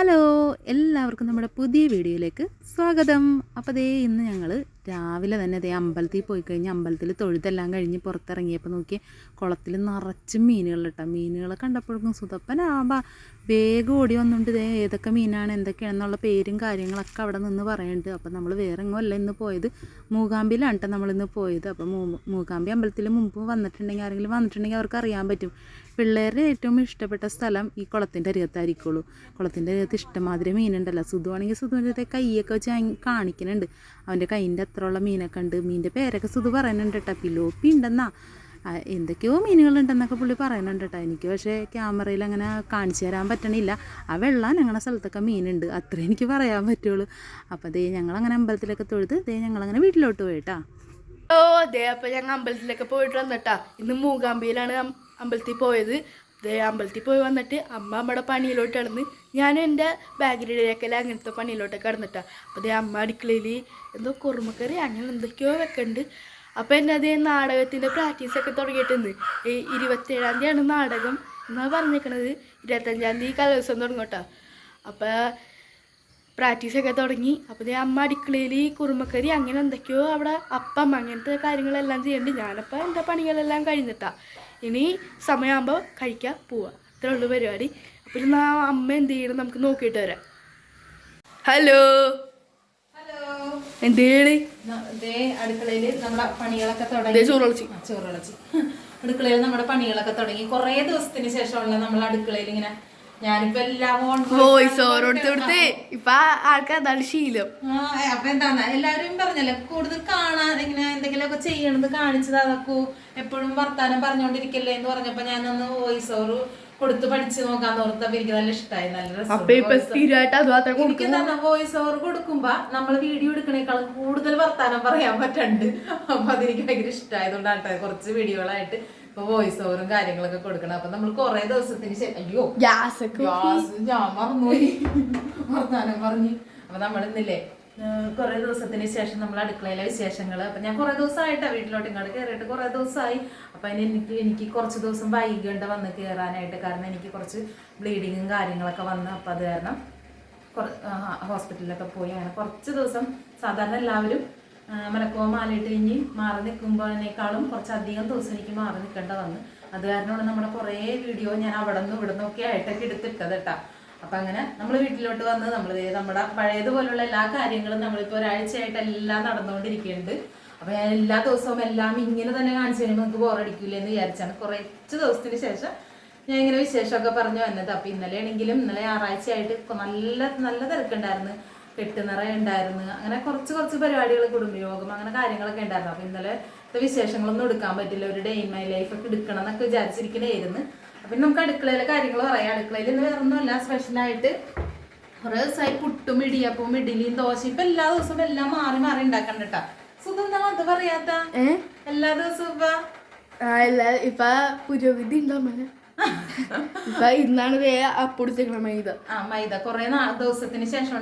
Hello എല്ലാവർക്കും നമ്മുടെ പുതിയ വീഡിയോയിലേക്ക് സ്വാഗതം. അപ്പോൾ ദേ ഇന്ന് ഞങ്ങൾ രാവിലെ തന്നെ അതേ അമ്പലത്തിൽ പോയി കഴിഞ്ഞ് അമ്പലത്തിൽ തൊഴുതെല്ലാം കഴിഞ്ഞ് പുറത്തിറങ്ങിയപ്പോൾ നോക്കി കുളത്തിൽ നിറച്ച് മീനുകൾ കേട്ടോ മീനുകൾ കണ്ടപ്പോഴേക്കും സുതപ്പനാകുമ്പോൾ വേഗം ഓടി വന്നുകൊണ്ട് ഇതേ ഏതൊക്കെ മീനാണ് എന്തൊക്കെയാണെന്നുള്ള പേരും കാര്യങ്ങളൊക്കെ അവിടെ നിന്ന് പറയുന്നുണ്ട് അപ്പം നമ്മൾ വേറെ എങ്ങുമല്ല ഇന്ന് പോയത് മൂകാമ്പിയിലാണ് കേട്ടോ നമ്മളിന്ന് പോയത്. അപ്പം മൂകാമ്പി അമ്പലത്തിൽ മുമ്പ് വന്നിട്ടുണ്ടെങ്കിൽ ആരെങ്കിലും വന്നിട്ടുണ്ടെങ്കിൽ അവർക്ക് അറിയാൻ പറ്റും. പിള്ളേരുടെ ഏറ്റവും ഇഷ്ടപ്പെട്ട സ്ഥലം ഈ കുളത്തിന്റെ അരികത്തായിരിക്കുള്ളൂ. കുളത്തിന്റെ അരികത്ത് ഇഷ്ടമാതിരി മീനുണ്ടല്ലോ. സുധുവാണെങ്കിൽ സുധുവിന്റെ കൈയൊക്കെ വെച്ച് കാണിക്കുന്നുണ്ട് അവന്റെ കൈയിന്റെ അത്രയുള്ള മീനൊക്കെ ഉണ്ട്. മീനിന്റെ പേരൊക്കെ സുധു പറയുന്നുണ്ട് കേട്ടോ. പിലോപ്പി ഉണ്ടെന്നാ. എന്തൊക്കെയോ മീനുകളുണ്ടെന്നൊക്കെ പുള്ളി പറയുന്നുണ്ട് കേട്ടോ. എനിക്ക് പക്ഷേ ക്യാമറയിൽ അങ്ങനെ കാണിച്ചു തരാൻ പറ്റണില്ല. ആ വെള്ളം ഞങ്ങളുടെ സ്ഥലത്തൊക്കെ മീനുണ്ട്. അത്രേ എനിക്ക് പറയാൻ പറ്റുള്ളൂ. അപ്പോൾ ദേ ഞങ്ങളങ്ങനെ അമ്പലത്തിലൊക്കെ തൊഴുത് ദേ ഞങ്ങളങ്ങനെ വീട്ടിലോട്ട് പോയി കേട്ടോ. ഓ അതെ അപ്പോൾ ഞങ്ങൾ അമ്പലത്തിലൊക്കെ പോയിട്ട് വന്നിട്ടാ ഇന്ന് മൂകാംബിയിലാണ് അം- അമ്പലത്തിൽ പോയത്. ദേ അമ്പലത്തിൽ പോയി വന്നിട്ട് അമ്മ അമ്മയുടെ പണിയിലോട്ട് കിടന്ന് ഞാൻ എന്റെ ബാഗിലിടയിലേക്കല്ല അങ്ങനത്തെ പണിയിലോട്ടൊക്കെ കിടന്നിട്ടാണ് അപ്പോൾ ദേ അമ്മ അടുക്കളയിൽ എന്തോ കുറുമക്കറി അങ്ങനെ എന്തൊക്കെയോ വെക്കുന്നുണ്ട് അപ്പോൾ എന്നെ അതേ നാടകത്തിന്റെ പ്രാക്ടീസൊക്കെ തുടങ്ങിയിട്ടുണ്ട്. ഈ ഇരുപത്തേഴാം തീയതിയാണ് നാടകം എന്നാണ് പറഞ്ഞിരിക്കണത് ഇരുപത്തഞ്ചാം തീയതി കലോത്സവം തുടങ്ങോട്ടാ. അപ്പോൾ പ്രാക്ടീസൊക്കെ തുടങ്ങി. അപ്പോൾ ദേ അമ്മ അടുക്കളയിൽ കുറുമക്കറി അങ്ങനെ എന്തൊക്കെയോ അവിടെ അപ്പം അങ്ങനത്തെ കാര്യങ്ങളെല്ലാം ചെയ്യേണ്ടി. ഞാനപ്പോൾ എന്റെ പണികളെല്ലാം കഴിഞ്ഞിട്ടാ. ഇനി സമയമാകുമ്പോൾ കഴിക്കാൻ പോവാം. അത്രേ ഉള്ളൂ പരിപാടി. അപ്പോൾ ഇന്ന് ആ അമ്മ എന്ത് ചെയ്യണം നമുക്ക് നോക്കിയിട്ട് വരാം. ഹലോ. എന്ത് ചെയ്യണേ? ദേ അടുക്കളയിൽ നമ്മുടെ പണികളൊക്കെ തുടങ്ങി. കുറെ കളിച്ച് ആ, ചോറ് കളിച്ച് അടുക്കളയിൽ നമ്മുടെ പണികളൊക്കെ തുടങ്ങി. കുറേ ദിവസത്തിന് ശേഷമുള്ള നമ്മൾ അടുക്കളയിൽ ഇങ്ങനെ ഞാനിപ്പോ എല്ലാം വോയിസ് ഓവർ കൊടുത്ത് ഇപ്പൊ ആൾക്കാർ അതാണ് ശീലം അപ്പൊ എന്താന്ന് എല്ലാവരും പറഞ്ഞല്ലേ കൂടുതൽ കാണാൻ ഇങ്ങനെ എന്തെങ്കിലുമൊക്കെ ചെയ്യണത് കാണിച്ചത് അതൊക്കെ എപ്പോഴും വർത്താനം പറഞ്ഞോണ്ടിരിക്കല്ലേ എന്ന് പറഞ്ഞപ്പോ ഞാനൊന്ന് വോയിസ് ഓവർ കൊടുത്ത് പഠിച്ചു നോക്കാന്ന് ഓർത്തപ്പോ എനിക്ക് നല്ല ഇഷ്ടമായി നല്ല എനിക്ക് തന്നെ വോയിസ് ഓവർ കൊടുക്കുമ്പോ നമ്മൾ വീഡിയോ എടുക്കണേക്കാളും കൂടുതൽ വർത്താനം പറയാൻ പറ്റണ്ട്. അപ്പൊ അതെനിക്ക് ഭയങ്കര ഇഷ്ടമായതുകൊണ്ടാട്ടെ ട്ടോ കുറച്ച് വീഡിയോകളായിട്ട് ഇപ്പൊ വോയിസ് ഓവറും കാര്യങ്ങളൊക്കെ കൊടുക്കണം. അപ്പൊ നമ്മൾ കൊറേ ദിവസത്തിന് ശേഷം അയ്യോ ഗ്യാസ് ഗ്യാസ് ഞാൻ മറന്നുപോയി. വർത്താനം പറഞ്ഞു. അപ്പൊ നമ്മളിന്നില്ലേ കുറെ ദിവസത്തിന് ശേഷം നമ്മൾ അടുക്കളയിലെ വിശേഷങ്ങൾ അപ്പൊ ഞാൻ കുറെ ദിവസമായിട്ടാ വീട്ടിലോട്ട് ഇങ്ങോട്ട് കയറിയിട്ട് കുറെ ദിവസമായി അപ്പൊ അതിന് എനിക്ക് എനിക്ക് കുറച്ച് ദിവസം വൈകേണ്ട വന്ന് കയറാനായിട്ട് കാരണം എനിക്ക് കുറച്ച് ബ്ലീഡിങ്ങും കാര്യങ്ങളൊക്കെ വന്ന്. അപ്പൊ അത് കാരണം ഹോസ്പിറ്റലിലൊക്കെ പോയി. അങ്ങനെ കുറച്ച് ദിവസം സാധാരണ എല്ലാവരും മലക്കോ മാലയിട്ട് കഴിഞ്ഞ് മാറി നിൽക്കുമ്പോഴേക്കാളും കുറച്ചധികം ദിവസം എനിക്ക് മാറി നിൽക്കേണ്ട വന്ന് അത് കാരണമാണ് നമ്മുടെ കുറേ വീഡിയോ ഞാൻ അവിടെ നിന്നും ഇവിടെ നിന്നൊക്കെ ആയിട്ടൊക്കെ എടുത്തിട്ടത് കേട്ടാ. അപ്പം അങ്ങനെ നമ്മൾ വീട്ടിലോട്ട് വന്ന് നമ്മൾ നമ്മുടെ പഴയതുപോലുള്ള എല്ലാ കാര്യങ്ങളും നമ്മളിപ്പോൾ ഒരാഴ്ചയായിട്ട് എല്ലാം നടന്നുകൊണ്ടിരിക്കുന്നുണ്ട്. അപ്പം ഞാൻ എല്ലാ ദിവസവും എല്ലാം ഇങ്ങനെ തന്നെ കാണിച്ചു കഴിയുമ്പോൾ നിങ്ങൾക്ക് ബോറടിക്കില്ല എന്ന് വിചാരിച്ചാണ് കുറച്ച് ദിവസത്തിന് ശേഷം ഞാൻ ഇങ്ങനെ വിശേഷമൊക്കെ പറഞ്ഞു വന്നത്. അപ്പം ഇന്നലെ ആണെങ്കിലും ഇന്നലെ ഞായറാഴ്ചയായിട്ട് നല്ല നല്ല തിരക്കുണ്ടായിരുന്നു. കെട്ടുനിറ ഉണ്ടായിരുന്നു. അങ്ങനെ കുറച്ച് കുറച്ച് പരിപാടികൾ കുടുംബയോഗം അങ്ങനെ കാര്യങ്ങളൊക്കെ ഉണ്ടായിരുന്നു. അപ്പൊ ഇന്നലെ വിശേഷങ്ങളൊന്നും എടുക്കാൻ പറ്റില്ല. ഒരു ഡേ ഇൻ മൈ ലൈഫ് ഒക്കെ എടുക്കണം എന്നൊക്കെ വിചാരിച്ചിരിക്കണായിരുന്നു. അപ്പൊ നമുക്ക് അടുക്കളയിലെ കാര്യങ്ങൾ പറയാം. അടുക്കളയിൽ ഇന്ന് വേറെ ഒന്നുമല്ല സ്പെഷ്യലായിട്ട് കുറെ ദിവസമായി പുട്ടും ഇടിയപ്പവും ഇഡ്ഡലിയും ദോശ ഇപ്പൊ എല്ലാ ദിവസവും എല്ലാം മാറി മാറി ഉണ്ടാക്കണ്ട കേട്ടാ സുഖം അത് പറയാത്ത? എല്ലാ ദിവസവും ഇപ്പൊ പുരോഗതി ഉണ്ടോ ഇന്നാണ് വേ അപ്പൊടിച്ചേക്കണ മൈദ. ആ മൈദ. കൊറേ ദിവസത്തിന് ശേഷം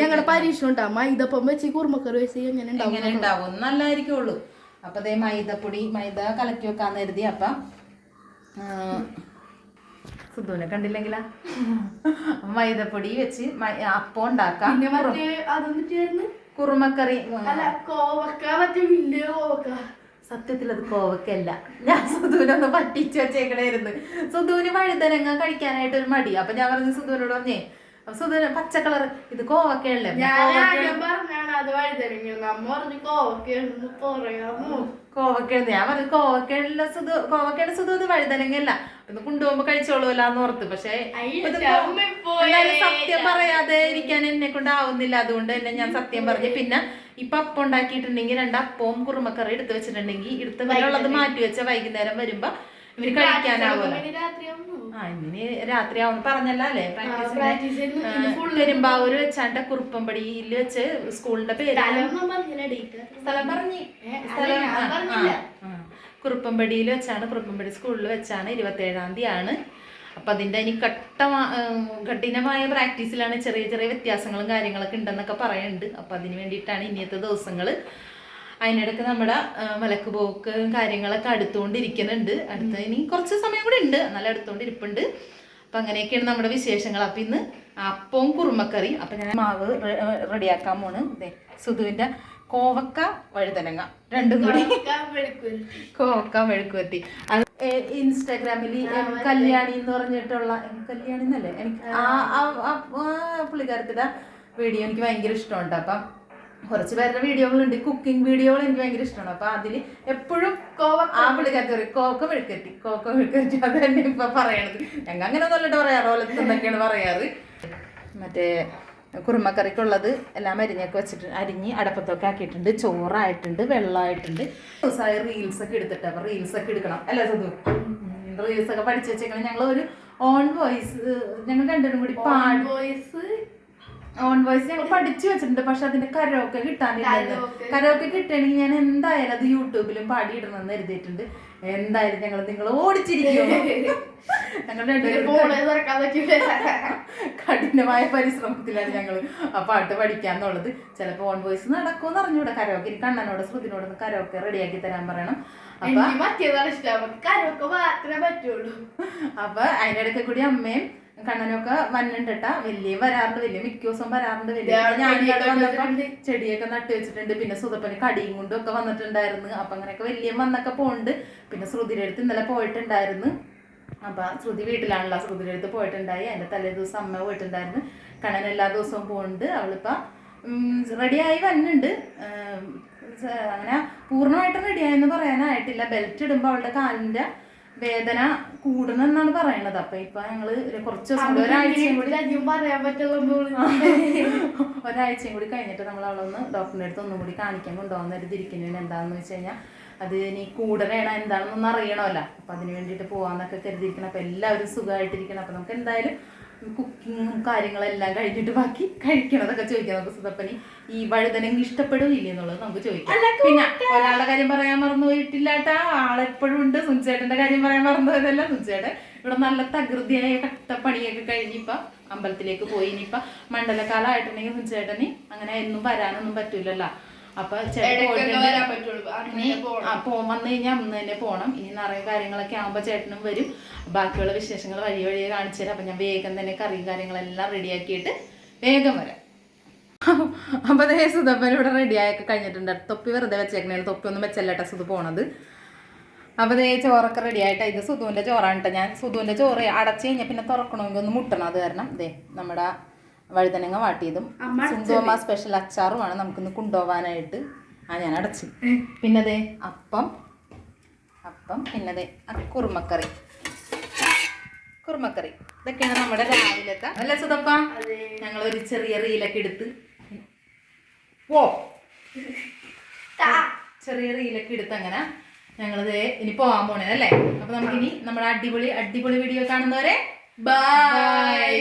ഞങ്ങളുടെ പരീക്ഷ ഉണ്ടാ മൈദപ്പം വെച്ച് കുറുമക്കറി വെച്ച് എങ്ങനെ ഉണ്ടാവും എങ്ങനെ ഉണ്ടാവും. നല്ലതായിരിക്കുള്ളൂ അപ്പൊ അതേ മൈദപ്പൊടി മൈദ കലക്കി വെക്കാന്ന് കരുതി. അപ്പൊ സുധുവിനെ കണ്ടില്ലെങ്കിലാ? മൈദപ്പൊടി വെച്ച് അപ്പം ഉണ്ടാക്കാം. കുറുമക്കറി കോവക്ക മറ്റേ വലിയ കോവക്ക. സത്യത്തിൽ അത് കോവക്കല്ല ഞാൻ സുധുവിനൊന്ന് പട്ടിച്ചു വെച്ചേക്കണായിരുന്നു. സുധുവിന് വഴുതനങ്ങ കഴിക്കാനായിട്ട് ഒരു മടി. അപ്പൊ ഞാൻ പറഞ്ഞു സുധുവിനോട് പറഞ്ഞേ സുധുവിന് പച്ച കളർ ഇത് കോവക്കയല്ലേ ഞാൻ കോവക്ക ആദ്യം പറഞ്ഞാണ് അത് വഴുതനങ്ങ നമ്മ പറഞ്ഞു കോവക്കയാണെന്ന് പറയാമോ? ഞാൻ പറഞ്ഞു കോവക്കയുള്ള സുധു കോവക്കയുടെ സുധു ഇത് വഴുതനങ്ങല്ല ഒന്ന് കൊണ്ടുപോകുമ്പോ കഴിച്ചോളൂല്ല എന്ന് ഓർത്ത്. പക്ഷേ സത്യം പറയാതെ ഇരിക്കാൻ എന്നെ കൊണ്ടാവുന്നില്ല. അതുകൊണ്ട് തന്നെ ഞാൻ സത്യം പറഞ്ഞു. പിന്നെ ഇപ്പൊ അപ്പം ഉണ്ടാക്കിയിട്ടുണ്ടെങ്കിൽ രണ്ട് അപ്പവും കുറുമക്കറി എടുത്ത് വെച്ചിട്ടുണ്ടെങ്കിൽ എടുത്ത് വരെയുള്ളത് മാറ്റി വെച്ച വൈകുന്നേരം വരുമ്പോ ഇവർ കഴിക്കാനാവുമല്ലോ ആ ഇനി രാത്രിയാവുന്നു പറഞ്ഞല്ലോ അല്ലേ? പ്രാക്ടീസ് പെരുമ്പാവൂര് വെച്ചാണ്ട് കുറുപ്പമ്പടിയിൽ വെച്ച് സ്കൂളിന്റെ പേര് സ്ഥലം പറഞ്ഞ്. സ്ഥലം. കുറുപ്പമ്പടിയിൽ വെച്ചാണ് കുറുപ്പമ്പടി സ്കൂളിൽ വെച്ചാണ് ഇരുപത്തി ഏഴാം തീയതി ആണ് അപ്പൊ അതിന്റെ ഇനി കട്ടമാ കഠിനമായ പ്രാക്ടീസിലാണ് ചെറിയ ചെറിയ വ്യത്യാസങ്ങളും കാര്യങ്ങളൊക്കെ ഉണ്ടെന്നൊക്കെ പറയുന്നുണ്ട്. അപ്പൊ അതിന് വേണ്ടിയിട്ടാണ് ഇനിയത്തെ ദിവസങ്ങൾ അതിനിടയ്ക്ക് നമ്മുടെ മലക്ക് പോക്ക് കാര്യങ്ങളൊക്കെ അടുത്തുകൊണ്ടിരിക്കുന്നുണ്ട്. അടുത്ത ഇനി കുറച്ച് സമയം കൂടെ ഉണ്ട്. എന്നാലും അടുത്തുകൊണ്ടിരിപ്പുണ്ട്. അപ്പൊ അങ്ങനെയൊക്കെയാണ് നമ്മുടെ വിശേഷങ്ങൾ. അപ്പൊ ഇന്ന് അപ്പവും കുറുമക്കറി. അപ്പം ഞാൻ മാവ് റെഡിയാക്കാൻ പോണ്. ദേ സുധുവിന്റെ കോവക്ക വഴുതനങ്ങ. രണ്ടും കൂടി. കോവക്ക മെഴുക്കുവത്തി അത് ഇൻസ്റ്റാഗ്രാമിൽ എം കല്യാണി എന്ന് പറഞ്ഞിട്ടുള്ള എം കല്യാണി എന്നല്ലേ? എനിക്ക് ആ പുള്ളിക്കാരത്തിന്റെ വീഡിയോ എനിക്ക് ഭയങ്കര ഇഷ്ടമുണ്ട്. അപ്പം കുറച്ച് പേരുടെ വീഡിയോകളുണ്ട്. കുക്കിംഗ് വീഡിയോകൾ എനിക്ക് ഭയങ്കര ഇഷ്ടമാണ്. അപ്പൊ അതിൽ എപ്പോഴും ആ പുള്ളിക്കാരത്തി പറയും കോക്ക മെഴുക്കറ്റി കോക്ക മെഴുക്കറ്റി അത് തന്നെ ഇപ്പൊ പറയണത്. ഞങ്ങൾ അങ്ങനെ ഒന്നല്ലോ പറയാറ്. ഓലത്തെന്നൊക്കെയാണ് പറയാറ്. മറ്റേ കുറുമക്കറിക്കുള്ളത് എല്ലാം അരിഞ്ഞൊക്കെ വെച്ചിട്ട് അരിഞ്ഞ് അടപ്പത്തൊക്കെ ആക്കിയിട്ടുണ്ട്. ചോറായിട്ടുണ്ട് വെള്ളമായിട്ടുണ്ട്. ദിവസമായി റീൽസ് ഒക്കെ എടുത്തിട്ട് അപ്പം റീൽസ് ഒക്കെ എടുക്കണം. അല്ലേ സതു റീൽസ് ഒക്കെ പഠിച്ചു വെച്ചേക്കണം. ഞങ്ങൾ ഒരു ഓൺ വോയിസ് ഞങ്ങൾ രണ്ടുപേരും കൂടി വോയിസ് ഓൺ വോയിസ് ഞങ്ങൾ പഠിച്ചു വെച്ചിട്ടുണ്ട്. പക്ഷെ അതിന്റെ കരോക്കെ കിട്ടാനില്ല Karaoke. കരോക്കെ കിട്ടണമെങ്കിൽ ഞാൻ എന്തായാലും അത് യൂട്യൂബിലും പാടിയിടണമെന്ന് എഴുതിയിട്ടുണ്ട്. എന്തായാലും ഞങ്ങൾ നിങ്ങൾ ഓടിച്ചിരിക്കും കഠിനമായ പരിശ്രമത്തിലാണ് ഞങ്ങൾ ആ പാട്ട് പഠിക്കാന്നുള്ളത്. ചിലപ്പോൾ ഓൺ വോയിസ് നടക്കുമെന്ന് അറിഞ്ഞൂടെ. കരോക്കെ ഇനി കണ്ണനോട് ശ്രുതിനോട് കരോക്കെ റെഡിയാക്കി തരാൻ പറയണം. അപ്പൊ അപ്പൊ അതിന്റെ ഇടയ്ക്ക് കൂടി അമ്മയും കണ്ണനൊക്കെ വന്നിട്ടാ വലിയ വരാറുണ്ട്. വലിയ മിക്ക ദിവസം വരാറുണ്ട്. വലിയ വന്നപ്പോ ചെടിയൊക്കെ നട്ടു വെച്ചിട്ടുണ്ട്. പിന്നെ സുതപ്പന് കടിയും കൊണ്ടും ഒക്കെ വന്നിട്ടുണ്ടായിരുന്നു. അപ്പൊ അങ്ങനെയൊക്കെ വലിയ വന്നൊക്കെ പോണ്ട് പിന്നെ ശ്രുതിയുടെ അടുത്ത് ഇന്നലെ പോയിട്ടുണ്ടായിരുന്നു. അപ്പൊ ശ്രുതി വീട്ടിലാണല്ലോ. ശ്രുതിയുടെ അടുത്ത് പോയിട്ടുണ്ടായി. അതിന്റെ തലേ ദിവസം അമ്മ പോയിട്ടുണ്ടായിരുന്നു. കണ്ണൻ എല്ലാ ദിവസവും പോകുന്നുണ്ട് അവളിപ്പോ റെഡിയായി വരുന്നുണ്ട് ഉം, അങ്ങനെ പൂർണമായിട്ടും റെഡിയായെന്ന് പറയാനായിട്ടില്ല. ബെൽറ്റ് ഇടുമ്പോൾ അവളുടെ കാലിന്റെ വേദന കൂടണമെന്നാണ് പറയണത്. അപ്പൊ ഇപ്പൊ ഞങ്ങൾ കുറച്ച് ദിവസം ഒരാഴ്ചയും കൂടി ഒരാഴ്ചയും കൂടി കഴിഞ്ഞിട്ട് നമ്മൾ അവളൊന്ന് ഡോക്ടറിന്റെ അടുത്ത് ഒന്നും കൂടി കാണിക്കാൻ കൊണ്ടുപോകുന്ന ഒരു തിരിക്കുന്നതിന് എന്താണെന്ന് വെച്ച് കഴിഞ്ഞാൽ അത് ഇനി കൂടണേണ എന്താണെന്നൊന്നും അറിയണമല്ല. അപ്പൊ അതിന് വേണ്ടിയിട്ട് പോവാന്നൊക്കെ കരുതിയിരിക്കണം. അപ്പൊ എല്ലാവരും സുഖമായിട്ടിരിക്കണം. അപ്പൊ നമുക്ക് എന്തായാലും കുക്കിങ്ങും കാര്യങ്ങളെല്ലാം കഴിഞ്ഞിട്ട് ബാക്കി കഴിക്കണതൊക്കെ ചോദിക്കാം. നമുക്ക് സുതപ്പനി ഈ വഴുതനങ്ങ ഇല്ല എന്നുള്ളത് നമുക്ക് ചോദിക്കാം. പിന്നെ ഒരാളുടെ കാര്യം പറയാൻ മറന്നു പോയിട്ടില്ലാട്ടാ ആളെപ്പോഴും ഉണ്ട്. സുഞ്ചേട്ടന്റെ കാര്യം പറയാൻ മറന്നു പോയതല്ല. സുഞ്ചേട്ടൻ ഇവിടെ നല്ല തകൃതിയായ കട്ടപ്പണിയൊക്കെ കഴിഞ്ഞിപ്പ അമ്പലത്തിലേക്ക് പോയി. ഇനിയിപ്പ മണ്ഡലകാലമായിട്ടുണ്ടെങ്കിൽ സുഞ്ചേട്ടന് അങ്ങനെ എന്നും വരാനൊന്നും പറ്റൂലല്ലോ. അപ്പൊ ചേട്ടൻ ഇടയ്ക്കൊക്കെ പോയിട്ടുണ്ട്. വരാൻ പറ്റുള്ളൂ. ഇനി ആ പോ വന്നു കഴിഞ്ഞാൽ അന്ന് തന്നെ പോണം. ഇനി നിറയെ കാര്യങ്ങളൊക്കെ ആകുമ്പോൾ ചേട്ടനും വരും. ബാക്കിയുള്ള വിശേഷങ്ങൾ വഴി വഴിയെ കാണിച്ചു തരാം. അപ്പൊ ഞാൻ വേഗം തന്നെ കറിയും കാര്യങ്ങളെല്ലാം റെഡിയാക്കിയിട്ട് വേഗം വരാം. അപ്പൊ അതേ സുധപ്പൻ ഇവിടെ റെഡിയായൊക്കെ കഴിഞ്ഞിട്ടുണ്ട്. തൊപ്പി വെറുതെ വെച്ചേക്കണേ തൊപ്പി ഒന്നും വെച്ചല്ലേട്ടാ സുധു പോണത്. അപ്പൊ ദേ ചോറൊക്കെ റെഡി ആയിട്ട്. ഇത് സുധുവിന്റെ ചോറാണ് കേട്ടോ ഞാൻ സുധുവിന്റെ ചോറ് അടച്ചു കഴിഞ്ഞാൽ പിന്നെ തുറക്കണമെങ്കിൽ ഒന്ന് മുട്ടണം. അത് കാരണം ദേ നമ്മുടെ വഴുതനങ്ങ വാട്ടിയതും സുന്ദോമ സ്പെഷ്യൽ അച്ചാറുമാണ് നമുക്കിന്ന് കൊണ്ടുപോകാനായിട്ട് ആ ഞാൻ അടച്ചു. പിന്നതേ അപ്പം അപ്പം പിന്നതേ കുറുമക്കറി. കുറുമക്കറി. ഇതൊക്കെയാണ് നമ്മുടെ രാവിലത്തെ. അല്ല സുതപ്പ. ഞങ്ങൾ ഒരു ചെറിയ റീലൊക്കെ എടുത്ത്. ഓ ചെറിയ റീലൊക്കെ എടുത്ത് അങ്ങനെ ഞങ്ങളിത് ഇനി പോകാൻ പോണേ അല്ലേ അപ്പൊ നമുക്കിനി നമ്മുടെ അടിപൊളി അടിപൊളി വീഡിയോ കാണുന്നവരെ ബൈ